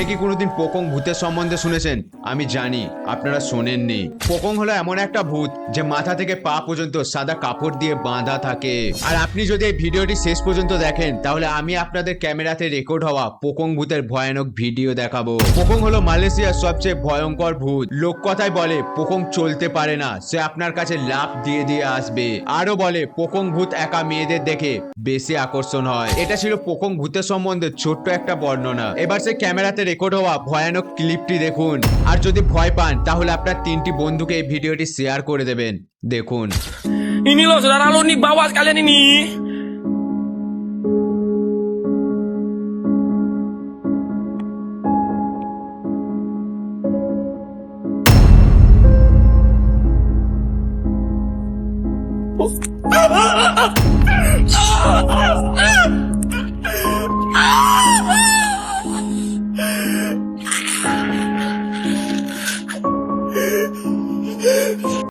আপনি কি কোনোদিন পোকং ভূতের সম্বন্ধে শুনেছেন? আমি জানি, আপনারা শোনেননি। পোকং হলো এমন একটা ভূত যে মাথা থেকে পা পর্যন্ত সাদা কাপড় দিয়ে বাঁধা থাকে। আর আপনি যদি এই ভিডিওটি শেষ পর্যন্ত দেখেন, তাহলে আমি আপনাদের ক্যামেরাতে রেকর্ড হওয়া পোকং ভূতের ভয়ানক ভিডিও দেখাবো। পোকং হলো মালয়েশিয়ার সবচেয়ে ভয়ঙ্কর ভূত। লোক কথায় বলে, পোকং চলতে পারে না, সে আপনার কাছে লাভ দিয়ে দিয়ে আসবে। আরও বলে, পোকং ভূত একা মেয়েদের দেখে বেশি আকর্ষণ হয়। এটা ছিল পোকং ভূতের সম্বন্ধে ছোট্ট একটা বর্ণনা। এবার সে ক্যামেরাতে রেকর্ড হওয়া ভয়ানক ক্লিপটি দেখুন। আর যদি ভয় পান তাহলে আপনার তিনটি বন্ধুকে এই ভিডিওটি শেয়ার করে দেবেন। দেখুন। Ah!